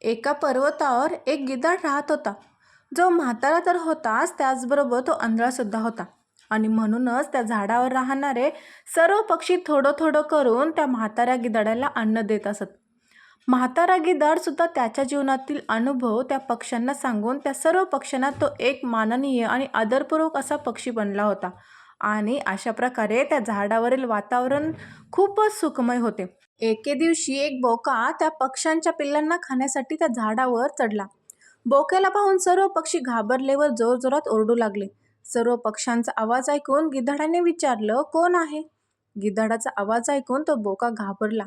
एका पर्वतावर एक गिधाड राहत होता. जो म्हातारा तर होताच त्याचबरोबर तो आंधळासुद्धा होता. आणि म्हणूनच त्या झाडावर राहणारे सर्व पक्षी थोडं थोडं करून त्या म्हाताऱ्या गिधाडाला अन्न देत असत. म्हातारा गिधाडसुद्धा त्याच्या जीवनातील अनुभव त्या पक्ष्यांना सांगून त्या सर्व पक्ष्यांना तो एक माननीय आणि आदरपूर्वक असा पक्षी बनला होता. आणि अशा प्रकारे त्या झाडावरील वातावरण खूपच सुखमय होते. एके दिवशी एक बोका त्या पक्ष्यांच्या पिल्लांना खाण्यासाठी त्या झाडावर चढला. बोक्याला पाहून सर्व पक्षी घाबरले व जोरजोरात ओरडू लागले. सर्व पक्ष्यांचा आवाज ऐकून गिधाडाने विचारलं कोण आहे? गिधाडाचा आवाज ऐकून तो बोका घाबरला.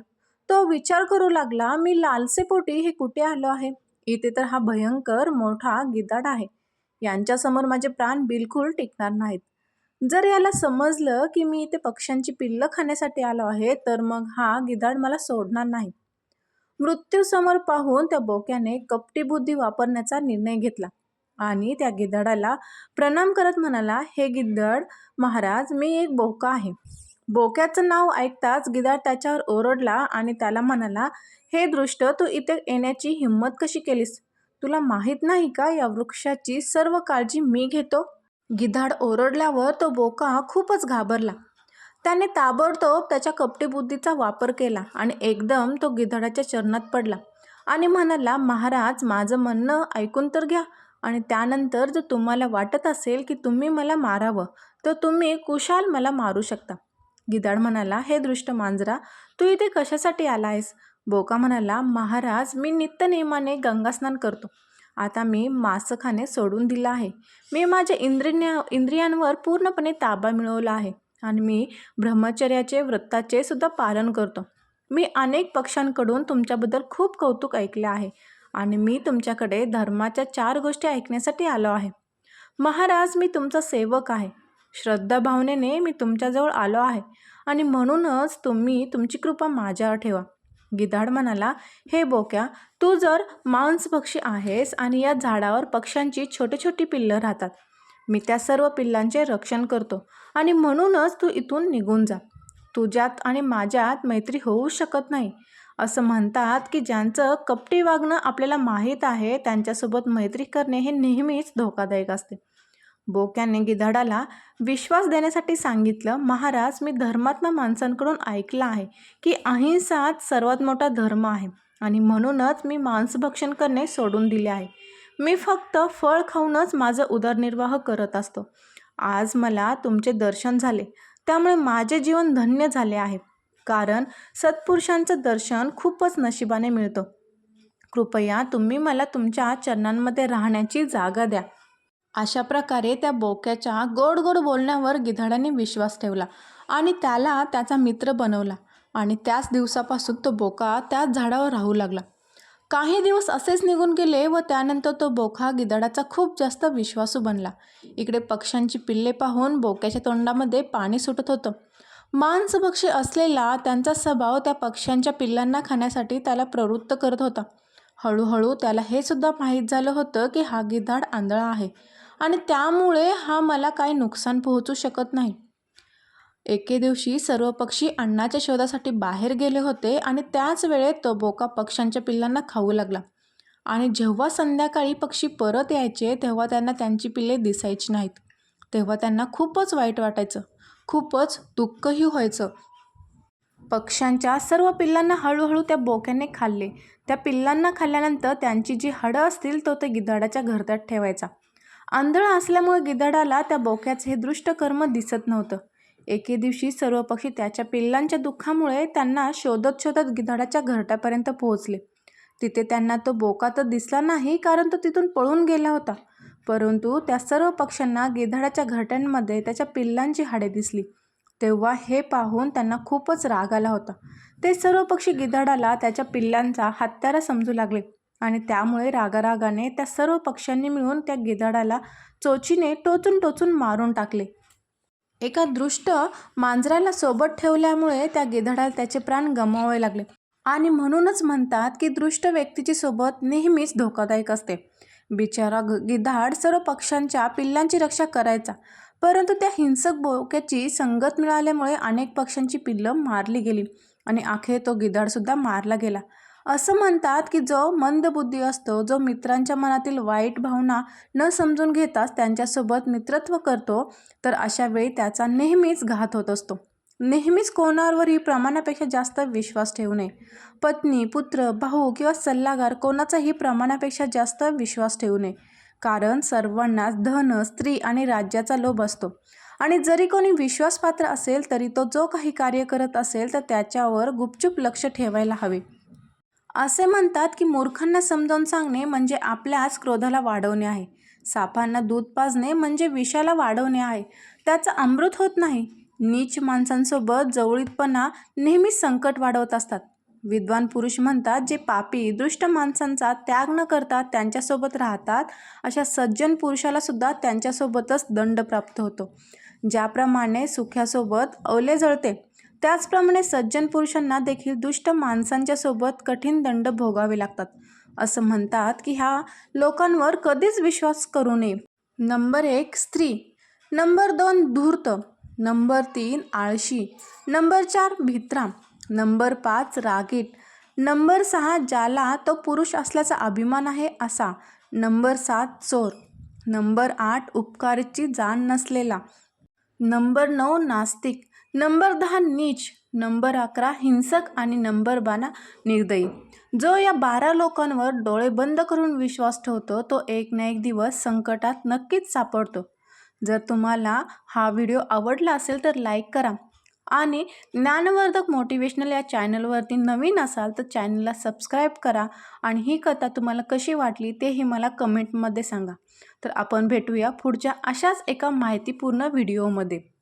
तो विचार करू लागला मी लालसेपोटी हे कुठे आलो आहे? इथे तर हा भयंकर मोठा गिधाड आहे. यांच्यासमोर माझे प्राण बिलकुल टिकणार नाहीत. जर याला समजलं की मी इथे पक्ष्यांची पिल्लं खाण्यासाठी आलो आहे तर मग हा गिधाड मला सोडणार नाही. मृत्यूसमोर पाहून त्या बोक्याने कपटी बुद्धी वापरण्याचा निर्णय घेतला आणि त्या गिधाडाला प्रणाम करत म्हणाला हे गिद्धड महाराज मी एक बोका आहे. बोक्याचं नाव ऐकताच गिधाड त्याच्यावर ओरडला आणि त्याला म्हणाला हे दृष्ट तू इथे येण्याची हिंमत कशी केलीस? तुला माहीत नाही का या वृक्षाची सर्व काळजी मी घेतो? गिधाड ओरडल्यावर तो बोका खूपच घाबरला. त्याने ताबडतोब त्याच्या कपटी बुद्धीचा वापर केला आणि एकदम तो गिधाडाच्या चरणात पडला आणि म्हणाला महाराज माझं म्हणणं ऐकून तर घ्या आणि त्यानंतर जर तुम्हाला वाटत असेल की तुम्ही मला मारावं तर तुम्ही कुशाल मला मारू शकता. गिधाड म्हणाला हे दृष्ट मांजरा तू इथे कशासाठी आला आहेस बोका म्हणाला महाराज मी नित्यनेमाने गंगास्नान करतो. आता मी मांस खाणे सोडून दिलं आहे. मी माझ्या इंद्रिया इंद्रियांवर पूर्णपणे ताबा मिळवला आहे आणि मी ब्रह्मचर्याचे व्रताचे सुद्धा पालन करतो. मी अनेक पक्षांकडून तुमच्याबद्दल खूप कौतुक ऐकले आहे आणि मी तुमच्याकडे धर्माच्या चार गोष्टी ऐकण्यासाठी आलो आहे. महाराज मी तुमचा सेवक आहे. श्रद्धा भावनेने मी तुमच्याजवळ आलो आहे आणि म्हणूनच तुम्ही तुमची कृपा माझ्यावर ठेवा. गिधाड म्हणाला हे बोक्या तू जर मांस पक्षी आहेस आणि या झाडावर पक्ष्यांची छोटी छोटी पिल्लं राहतात मी त्या सर्व पिल्लांचे रक्षण करतो आणि म्हणूनच तू इथून निघून जा. तुझ्यात आणि माझ्यात मैत्री होऊ शकत नाही. असं म्हणतात की ज्यांचं कपटी वागणं आपल्याला माहीत आहे त्यांच्यासोबत मैत्री करणे हे नेहमीच धोकादायक असते. बोक्याने गिधाडाला विश्वास देण्यासाठी सांगितलं महाराज मी धर्मात्मा माणसांकडून ऐकलं आहे की अहिंसाच सर्वात मोठा धर्म आहे आणि म्हणूनच मी मांसभक्षण करणे सोडून दिले आहे. मी फक्त फळ खाऊनच माझं उदरनिर्वाह करत असतो. आज मला तुमचे दर्शन झाले. त्यामुळे माझे जीवन धन्य झाले आहे. कारण सत्पुरुषांचं दर्शन खूपच नशिबाने मिळतं. कृपया तुम्ही मला तुमच्या चरणांमध्ये राहण्याची जागा द्या. अशा प्रकारे त्या बोक्याच्या गोड गोड बोलण्यावर गिधाडाने विश्वास ठेवला आणि त्याला त्याचा मित्र बनवला आणि त्याच दिवसापासून तो बोका त्याच झाडावर राहू लागला. काही दिवस असेच निघून गेले व त्यानंतर तो बोका गिधाडाचा खूप जास्त विश्वासू बनला. इकडे पक्ष्यांची पिल्ले पाहून बोक्याच्या तोंडामध्ये पाणी सुटत होतं. मांसभक्षी असलेला त्यांचा स्वभाव त्या पक्ष्यांच्या पिल्लांना खाण्यासाठी त्याला प्रवृत्त करत होता. हळूहळू त्याला हे सुद्धा माहीत झालं होतं की हा गिधाड आंधळा आहे. आणि त्यामुळे हा मला काही नुकसान पोहोचू शकत नाही. एके दिवशी सर्व पक्षी अन्नाच्या शोधासाठी बाहेर गेले होते आणि त्याच वेळेत तो बोका पक्ष्यांच्या पिल्लांना खाऊ लागला. आणि जेव्हा संध्याकाळी पक्षी परत यायचे तेव्हा त्यांना त्यांची पिल्ले दिसायची नाहीत. तेव्हा त्यांना खूपच वाईट वाटायचं. खूपच दुःखही व्हायचं. पक्ष्यांच्या सर्व पिल्लांना हळूहळू त्या बोक्याने खाल्ले. त्या पिल्लांना खाल्ल्यानंतर त्यांची जी हाडं असतील तो ते गिधाडाच्या घरट्यात ठेवायचा. आंधळ असल्यामुळे गिधाडाला त्या बोक्याचे हे दृष्ट कर्म दिसत नव्हतं. एके दिवशी सर्व पक्षी त्याच्या पिल्लांच्या दुःखामुळे त्यांना शोधत शोधत गिधाडाच्या घरट्यापर्यंत पोहोचले. तिथे त्यांना तो बोका तर दिसला नाही कारण तो तिथून पळून गेला होता. परंतु त्या सर्व पक्ष्यांना गिधाडाच्या घरट्यांमध्ये त्याच्या पिल्लांची हाडे दिसली. तेव्हा हे पाहून त्यांना खूपच राग आला होता. ते सर्व पक्षी गिधाडाला त्याच्या पिल्लांचा हत्यारा समजू लागले. आणि त्यामुळे रागारागाने त्या सर्व पक्ष्यांनी मिळून त्या गिधाडाला चोचीने टोचून टोचून मारून टाकले. एका दृष्ट मांजराला सोबत ठेवल्यामुळे त्या गिधाडाला त्याचे प्राण गमावावे लागले. आणि म्हणूनच म्हणतात की दृष्ट व्यक्तीची सोबत नेहमीच धोकादायक असते. बिचारा ग गिधाड सर्व पक्ष्यांच्या पिल्लांची रक्षा करायचा. परंतु त्या हिंसक बोक्याची संगत मिळाल्यामुळे अनेक पक्ष्यांची पिल्लं मारली गेली आणि अखेर तो गिधाडसुद्धा मारला गेला. असं म्हणतात की जो मंदबुद्धी असतो जो मित्रांच्या मनातील वाईट भावना न समजून घेताच त्यांच्यासोबत मित्रत्व करतो तर अशा वेळी त्याचा नेहमीच घात होत असतो. नेहमीच कोणावरही प्रमाणापेक्षा जास्त विश्वास ठेवू नये. पत्नी पुत्र भाऊ किंवा सल्लागार कोणाचाही प्रमाणापेक्षा जास्त विश्वास ठेवू नये. कारण सर्वांनाच धन स्त्री आणि राज्याचा लोभ असतो. आणि जरी कोणी विश्वासपात्र असेल तरी तो जो काही कार्य करत असेल तर त्याच्यावर गुपचूप लक्ष ठेवायला हवे. असे म्हणतात की मूर्खांना समजावून सांगणे म्हणजे आपल्याच क्रोधाला वाढवणे आहे. सापांना दूध पाजणे म्हणजे विषाला वाढवणे आहे. त्याचं अमृत होत नाही. नीच माणसांसोबत जवळीतपणा नेहमीच संकट वाढवत असतात. विद्वान पुरुष म्हणतात जे पापी दृष्ट माणसांचा त्याग न करता त्यांच्यासोबत राहतात अशा सज्जन पुरुषाला सुद्धा त्यांच्यासोबतच दंड प्राप्त होतो. ज्याप्रमाणे सुख्यासोबत अवले जळते त्याचप्रमाणे सज्जन पुरुषांना देखील दुष्ट माणसांच्या सोबत कठीण दंड भोगावे लागतात. असं म्हणतात की ह्या लोकांवर कधीच विश्वास करू नये. नंबर एक स्त्री. नंबर दोन धूर्त. नंबर तीन आळशी. नंबर चार भित्रा. नंबर पाच रागीट. नंबर सहा ज्याला तो पुरुष असल्याचा अभिमान आहे असा. नंबर सात चोर. नंबर आठ उपकाराची जाण नसलेला. नंबर नऊ नास्तिक. नंबर दहा नीच नंबर अकरा हिंसक आणि नंबर बारा निर्दयी. जो या बारा लोकांवर डोळे बंद करून विश्वास ठेवतो तो एक ना एक दिवस संकटात नक्कीच सापडतो. जर तुम्हाला हा व्हिडिओ आवडला असेल तर लाईक करा आणि ज्ञानवर्धक मोटिवेशनल या चॅनलवरती नवीन असाल तर चॅनलला सबस्क्राईब करा आणि ही कथा तुम्हाला कशी वाटली तेही मला कमेंटमध्ये सांगा. तर आपण भेटूया पुढच्या अशाच एका माहितीपूर्ण व्हिडिओमध्ये.